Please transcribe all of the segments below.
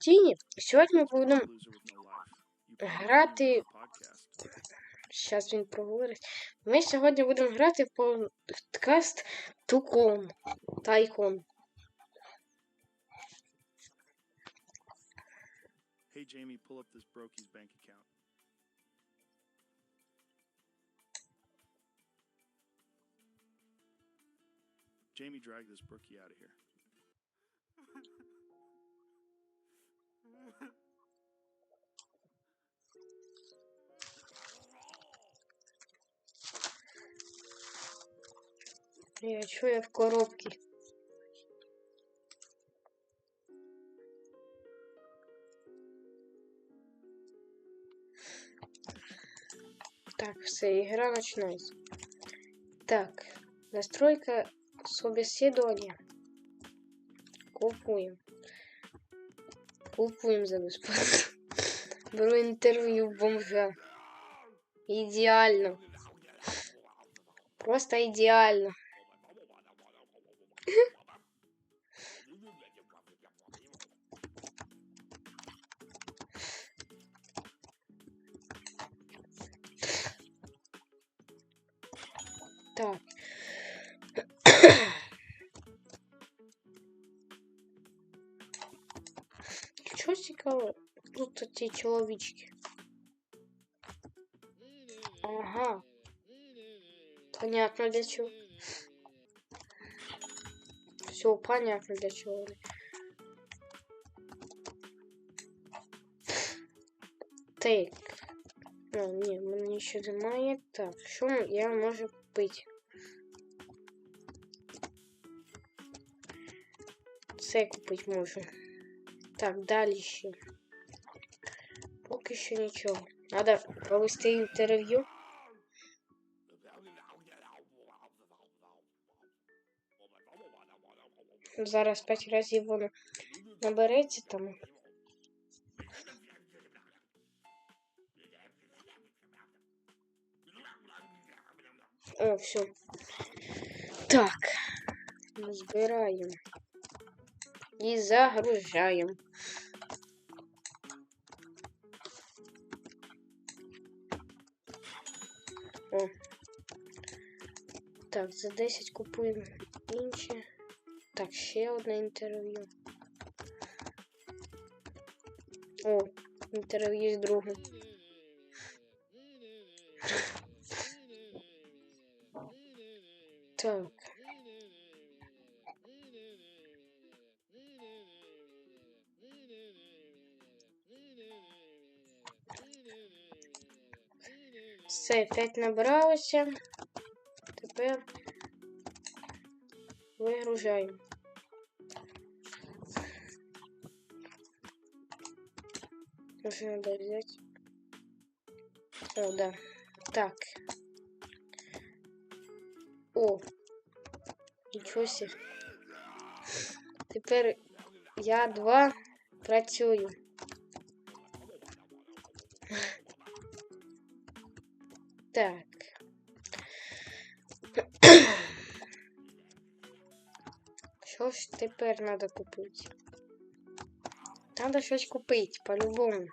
Тіні. Сьогодні ми будемо грати. Зараз він проговорить. Ми сьогодні будемо грати в подкаст Тукон. Тайкон. Hey Jamie, pull up this brokie's bank account. Jamie, drag this brookie out of here. Быстрее, а что я в коробке? Так, все, игра начинается. Так, настройка собеседования. Купуем, купуем за безплатно. Беру інтерв'ю бомжа. идеально, Просто идеально. Тут ці чоловічки. Ага. Понятно для чего. Все понятно для чего. Так. А, ні, мені ще немає. Так, що я можу купити? Це купити можу. Так, далі ще. Поки що нічого. Надо провести інтерв'ю. Зараз п'ять разів воно набереться там. О, все. Так. Збираємо. І загружаємо. Так, за 10 купуємо інші. Так, ще одне інтерв'ю. О, інтерв'ю з другом. Так. Все, 5 набралося. Вигружаємо. Уже надо взять. О, да. Так. О. Нічого себе. Тепер я два працюю. Так. Що ж треба купити? Треба щось купити, по-любому.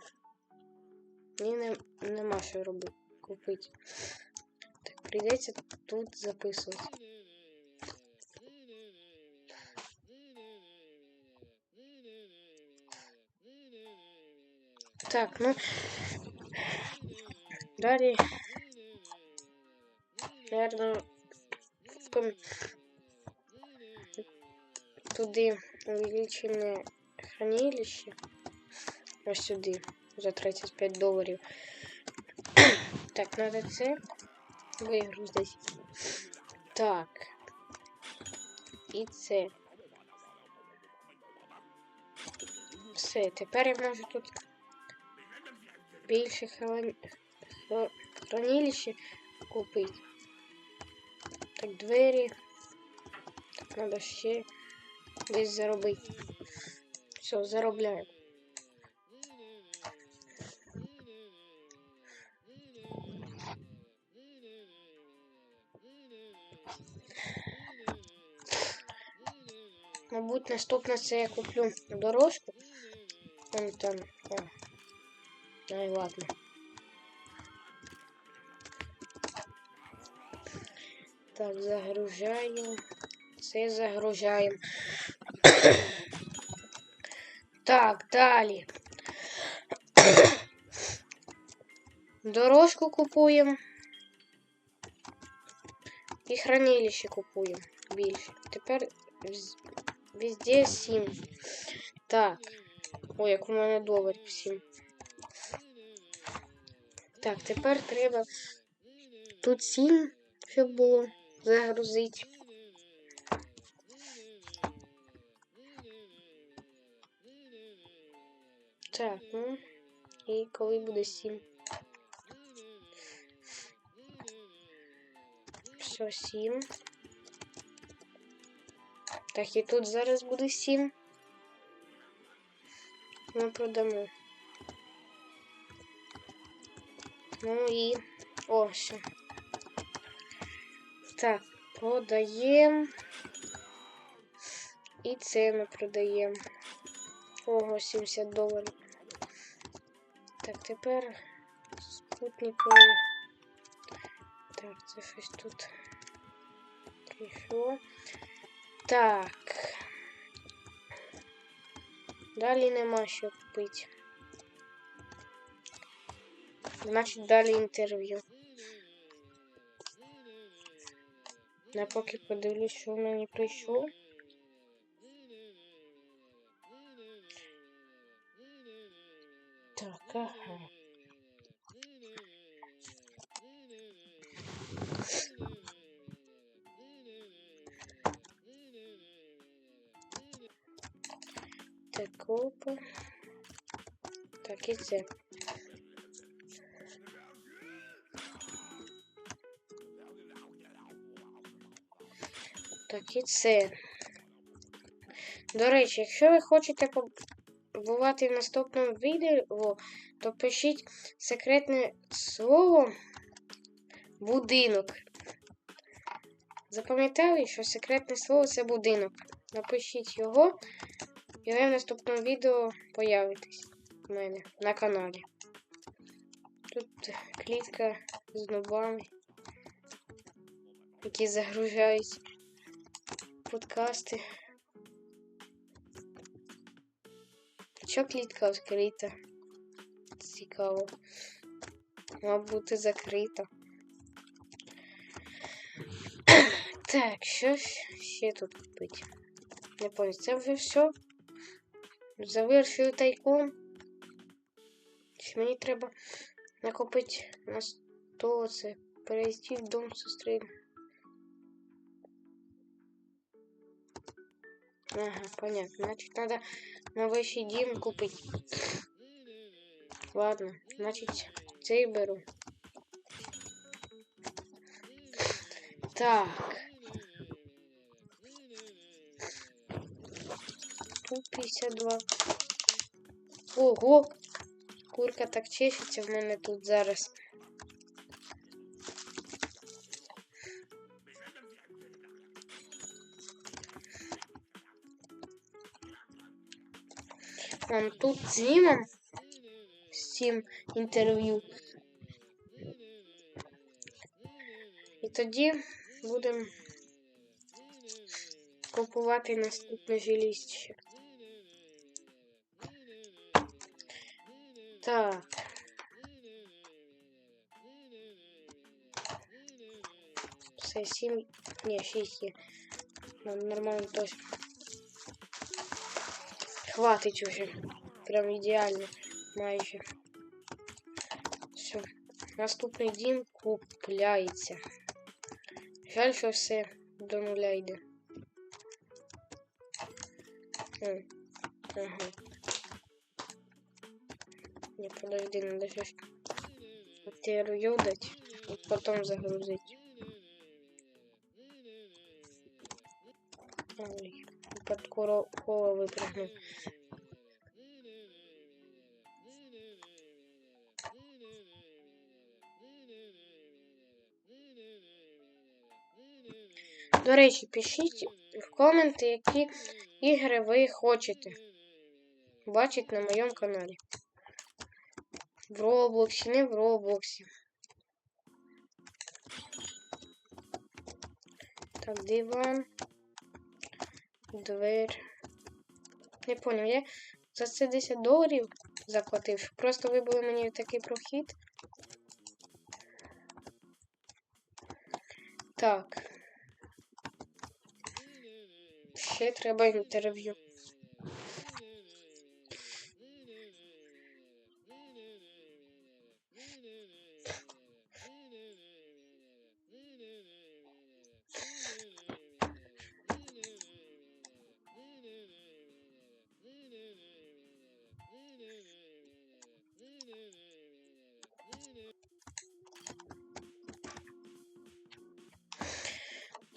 Мені не, нема що робити купити. Так, прийдеться тут записувати. Так, ну далі. Наверно, в ком... туди увеличене хранилище. Ось сюди за 35 доларів. Так, надо це вигрузити. Так. І це. Все, тепер я можу тут більше хран... хранилище купити. Так, двері. Так, треба ще десь заробити. Все, заробляю. Мабуть, наступне це я куплю дорожку. Вон там. О. Ай, ладно. Так, загружаємо. Це загружаємо. так, далі. Дорожку купуємо. І хранилище купуємо більше. Тепер везде 7. Так. Ой, як у мене доларів 7. Так, тепер треба тут 7, щоб було загрузити. Так, ну. І коли буде 7? Все, 7. Так, і тут зараз буде 7. Ми продамо. Ну і... О, все. Так, продаємо. І це ми продаємо. Ого, 70 доларів. Так, тепер спутникові. Так, це щось тут прийшло. Так. Далі нема що купити. Значить, далі інтерв'ю. Я поки подивлюсь, що мені прийшло. Так, ага. Так, опа. Так, і це. Так, і це. До речі, якщо ви хочете побувати в наступному відео, то пишіть секретне слово будинок. Запам'ятали, що секретне слово це будинок. Напишіть його, і ви в наступному відео появитесь у мене на каналі. Тут клітка з нубами, які загружають подкасти. Що клітка відкрита? Цікаво. Мабуть бути закрита. Так, що ще тут купити? Не понял, це вже все. Завершую тайком. Мені треба накопити на 100 це в дом сестри. Ага, понятно. Значит, надо на вищий дім купити. Ладно, значить, цей беру. Так. Тут 52. Ого! Курка так чешеться в мене тут зараз. Вон тут знімем сім інтерв'ю. І тоді будемо купувати наступне жилище. Так. Все, сім. Ні, шість є. Нормально точно. Хватить уже. Прям ідеально. Майже. Все. Наступний дім купляється. Жаль, що все до нуля йде. Ага. Не, подожди, надо сейчас интервью дать и потом загрузить. Ой, под кола выпрыгнул. До речі, пишіть в коменти, які ігри ви хочете. бачить на моєму каналі. В Роблоксі, не в Роблоксі. Так, диван. Двер. Не поняв, я за це 10 доларів заплатив. Просто вибили мені такий прохід. Так. Ще треба інтерв'ю.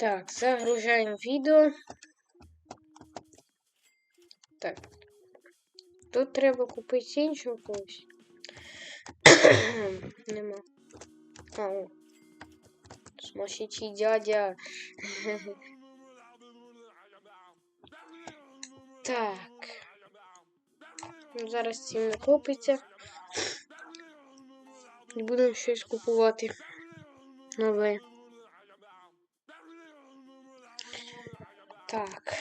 Так, загружаємо відео. Так. Тут треба купити іншу когось. Нема. А, о. Смашичий дядя. так. Ну, Зараз цим не купиться. Будемо щось купувати. Нове. Так.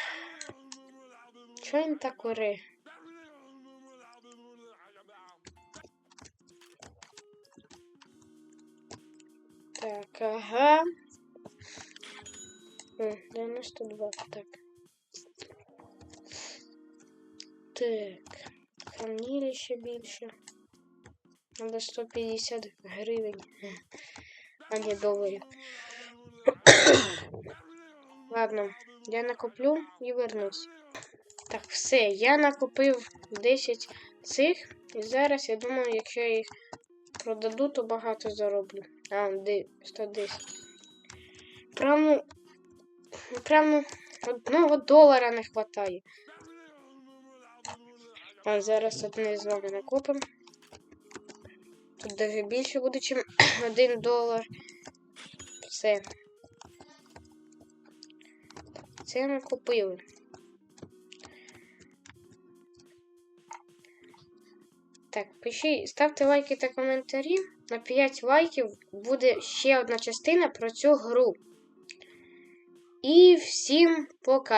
Чого він так оре? Так, ага. О, 92, так. Так. Хранилище більше. Надо 150 гривень. А не доларів. Ладно, я накоплю і вернусь. Так, все, я накупив 10 цих. І зараз я думаю, якщо я їх продаду, то багато зароблю. А, де 110. Прямо, прямо одного долара не вистачає. А зараз одне з вами накопимо. Тут навіть більше буде, ніж один долар. Все. Це ми купили. Так, пишіть, ставте лайки та коментарі. На 5 лайків буде ще одна частина про цю гру. І всім пока!